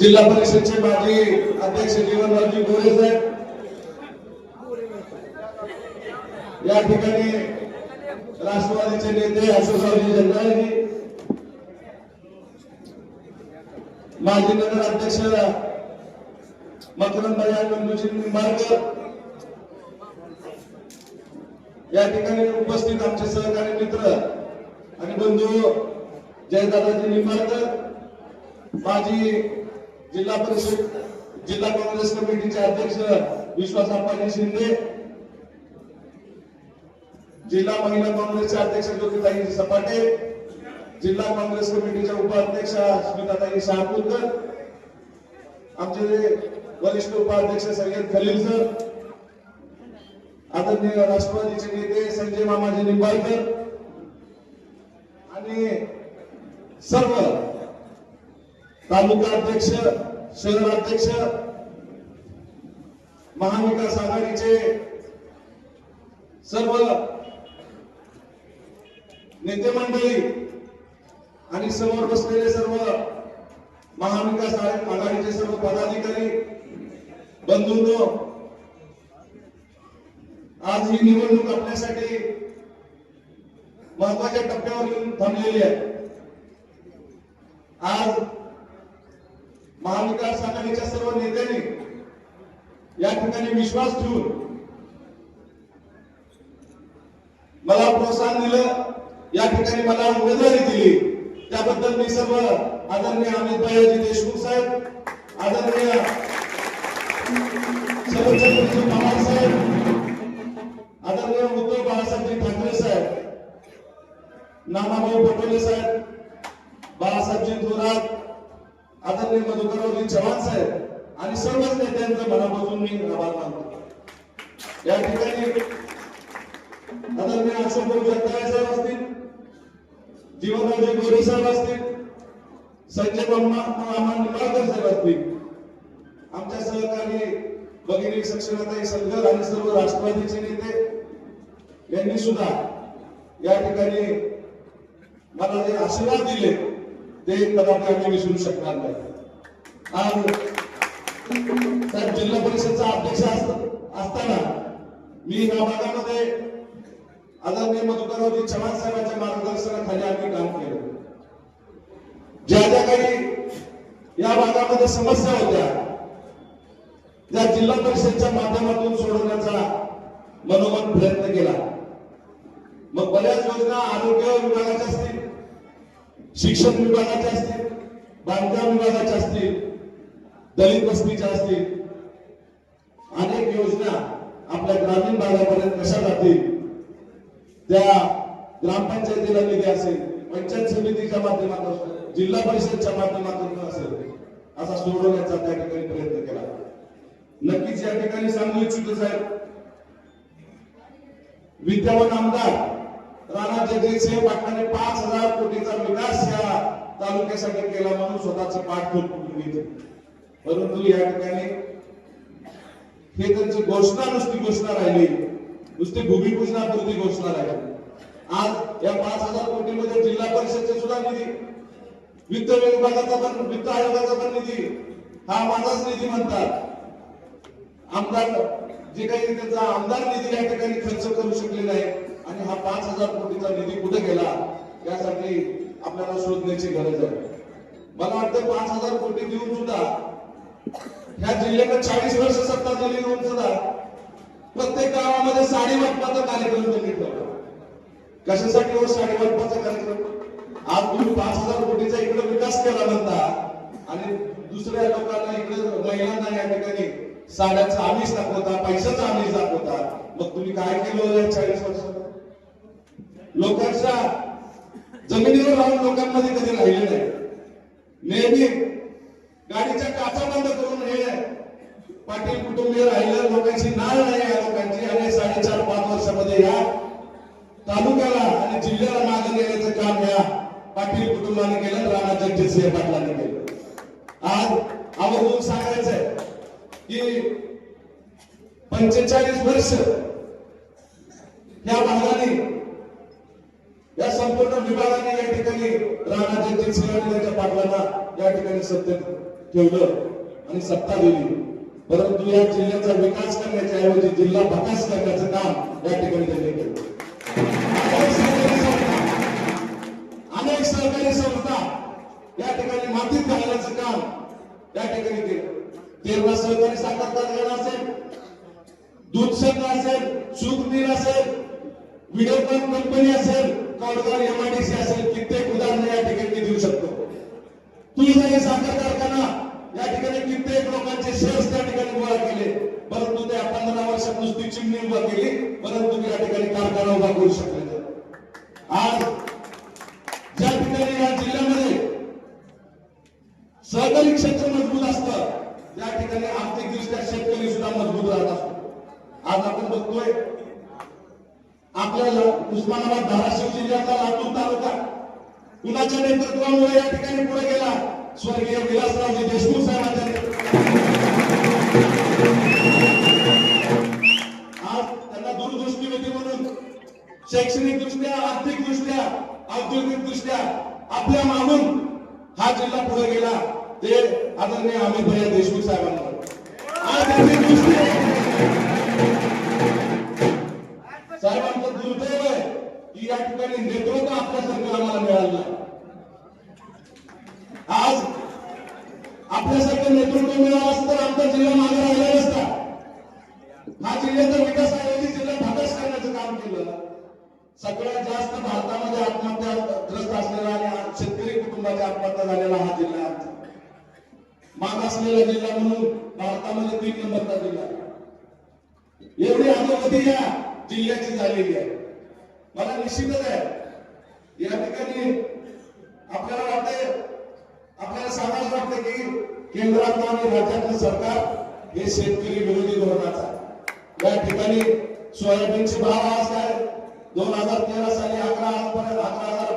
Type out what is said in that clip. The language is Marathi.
जिल्हा परिषदचे माजी अध्यक्ष जीवनरावजी गोरे साहेब. या ठिकाणी राष्ट्रवादीचे नेते हसोसावजी जगदाळजी माजी नगर अध्यक्ष मकरंद बंधूजी निंबाळकर या ठिकाणी उपस्थित आमचे सहकारी मित्र आणि बंधू जयदादाजी निंबाळकर माजी जिल्हा परिषद जिल्हा काँग्रेस कमिटीचे अध्यक्ष विश्वास अप्पाजी शिंदे जिल्हा महिला काँग्रेसचे अध्यक्ष ज्योतिताई सपाटे जिल्हा काँग्रेस कमिटीच्या उपाध्यक्ष स्मिताताई शहापूरकर आमचे वरिष्ठ उपाध्यक्ष सय्यद खलील सर आदरणीय राष्ट्रवादीचे नेते संजय मामाजी निंबाळकर आणि सर्व तालुका अध्यक्ष शहर अध्यक्ष महाविकास आघाडीचे सर्व नेते मंडळी आणि समोर बसलेले सर्व महाविकास आघाडीचे सर्व पदाधिकारी बंधूंनो आज ही निवडणूक आपल्यासाठी महत्त्वाच्या टप्प्यावर येऊन थांबलेली आहे. आज महाविकास आघाडीच्या सर्व नेत्यांनी या ठिकाणी विश्वास ठेवून मला प्रोत्साहन दिलं या ठिकाणी मला उमेदवारी दिली. त्याबद्दल मी सर्व आदरणीय अमित भाई देशमुख साहेब आदरणीय शरदचंद्रजी पवार साहेब आदरणीय उद्धव बाळासाहेबजी ठाकरे साहेब नानाभाऊ पटोले साहेब बाळासाहेबजी थोरात आदरणीय मधुकररावजी चव्हाण साहेब आणि सर्वच नेत्यांचं मनापासून मी आभार मानतो. या ठिकाणी आदरणीय अशोकभाऊ जगताळे साहेब असतील जीवनराजे गोरे साहेब असतील संजय मामा मामा निंबाळकर साहेब असतील आमच्या सहकारी भगिनी सक्षमताई सलगर आणि सर्व राष्ट्रवादीचे नेते यांनी सुद्धा या ठिकाणी मला जे आशीर्वाद दिले. ते कदापि विसरू शकणार नाही. आज साहेब जिल्हा परिषदचा अध्यक्ष असत- असताना मी या भागामध्ये आदरणीय मधुकररावजी चव्हाण साहेबांच्या मार्गदर्शनाखाली आम्ही काम केलं. ज्या ज्या काही या भागामध्ये समस्या होत्या त्या जिल्हा परिषदच्या माध्यमातून सोडवण्याचा मनोमन प्रयत्न केला. मग बऱ्याच योजना आरोग्य विभागाच्या शिक्षण विभागाच्या असतील बांधकाम विभागाच्या असतील दलित वस्तीच्या असतील अनेक योजना आपल्या ग्रामीण भागापर्यंत कशा जातील त्या ग्रामपंचायतीला निधी असेल पंचायत समितीच्या माध्यमातून जिल्हा परिषदच्या माध्यमातून असेल असा सोडवण्याचा त्या ठिकाणी प्रयत्न केला. नक्कीच या ठिकाणी सांगू इच्छितो साहेब विद्यमान आमदार राणा जगदीशसिंह पाटलांनी पाच हजार कोटीचा विकास या तालुक्यासाठी केला म्हणून स्वतःच पाठ करून घेते? परंतु या ठिकाणी. हे त्यांची घोषणा नुसती घोषणा राहिली. नुसती भूमिपूजनापुरती घोषणा राहिली. आज या पाच हजार कोटीमध्ये जिल्हा परिषदचे सुद्धा निधी वित्त विभागाचा पण वित्त आयोगाचा पण निधी हा माझाच निधी म्हणतात. आमदार जे काही त्यांचा आमदार निधी या ठिकाणी खर्च करू शकले नाही आणि हा पाच हजार कोटीचा निधी कुठे गेला यासाठी आपल्याला शोधण्याची गरज आहे. मला वाटतं पाच हजार कोटी देऊन सुद्धा ह्या जिल्ह्यात चाळीस वर्ष सत्ता दिली होऊन सुद्धा प्रत्येक गावामध्ये साडी वाटपाचा कार्यक्रम त्यांनी ठेवला. कशासाठी हो साडी वाटपाचा कार्यक्रम? आज तुम्ही पाच हजार कोटीचा इकडे विकास केला म्हणता आणि दुसऱ्या लोकांना इकडे महिलांना या ठिकाणी साड्याचा आमिष दाखवता पैशाचा आमिष दाखवता मग तुम्ही काय केलं या चाळीस वर्षात? लोकांच्या जमिनीवर राहून लोकांमध्ये कधी राहिले नाही. नेहमी गाडीच्या काचा बंद करून हे पाटील कुटुंबीय राहिलं लोकांची नाळ नाही या लोकांची. आणि साडेचार पाच वर्षामध्ये या तालुक्याला आणि जिल्ह्याला मागे नेण्याचं काम या पाटील कुटुंबाने केलं राणा जगजितसिंह पाटलाने केलं. आज आवर्जून सांगायचंय की पंचेचाळीस वर्ष या भागाने या संपूर्ण विभागाने या ठिकाणी राणा जगजितसिंह आणि पाटलांना या ठिकाणी सत्य ठेवलं आणि सत्ता दिली. परंतु या जिल्ह्याचा विकास करण्याच्या ऐवजी जिल्हा भकास करण्याचं काम या ठिकाणी त्यांनी केलं. अनेक सहकारी संस्था या ठिकाणी मातीत घालण्याचं काम या ठिकाणी केलं. तेरवा सहकारी साखर कारखाना असेल दूध संघ असेल सुखनीर असेल विडोकन कंपनी असेल कौडगाव एमआयडीसी असेल कित्येक उदाहरणं या ठिकाणी देऊ शकतो. तुळजाई साखर कारखाना या ठिकाणी कित्येक लोकांचे शेअर्स त्या ठिकाणी गोळा केले परंतु त्या पंधरा वर्षात नुसती चिमणी उभा केली परंतु या ठिकाणी कारखाना उभा करू शकले आज ज्या ठिकाणी या जिल्ह्यामध्ये सहकारी क्षेत्र मजबूत असतं त्या ठिकाणी आर्थिकदृष्ट्या शेतकरी सुद्धा मजबूत राहत असतो. आज आपण बघतोय आपल्याला उस्मानाबाद धाराशिव जिल्ह्याचा लातूर तालुका. कुणाच्या नेतृत्वामुळे या ठिकाणी पुढे गेला? स्वर्गीय विलासरावजी देशमुख साहेबांच्या आज त्यांना दूरदृष्टी होती म्हणून शैक्षणिक दृष्ट्या आर्थिक दृष्ट्या औद्योगिक दृष्ट्या आपल्या मागून हा जिल्हा पुढे गेला ते आदरणीय अमित भैया देशमुख साहेबांना. आज आपल्यासारखं नेतृत्व मिळालं असतं तर आमचा जिल्हा मागे राहिला नसता. हा जिल्ह्याचा विकास ऐवजी जिल्हा भागास करण्याचं काम केलं. सगळ्यात जास्त भारतामध्ये आत्महत्या ग्रस्त असलेला आणि शेतकरी कुटुंबाच्या आत्महत्या झालेला हा जिल्हा आहे आमचा जिल्हा म्हणून भारतामध्ये तीन नंबरचा जिल्हा एवढी अधोगती या जिल्ह्याची झालेली आहे. मला निश्चितच आहे. या ठिकाणी आपल्याला केंद्रातलं आणि राज्यातलं सरकार हे शेतकरी विरोधी धोरणाचं आहे. या ठिकाणी सोयाबीनचे भाव आज काय दोन हजार तेरा साली अकरा हजार अकरा हजार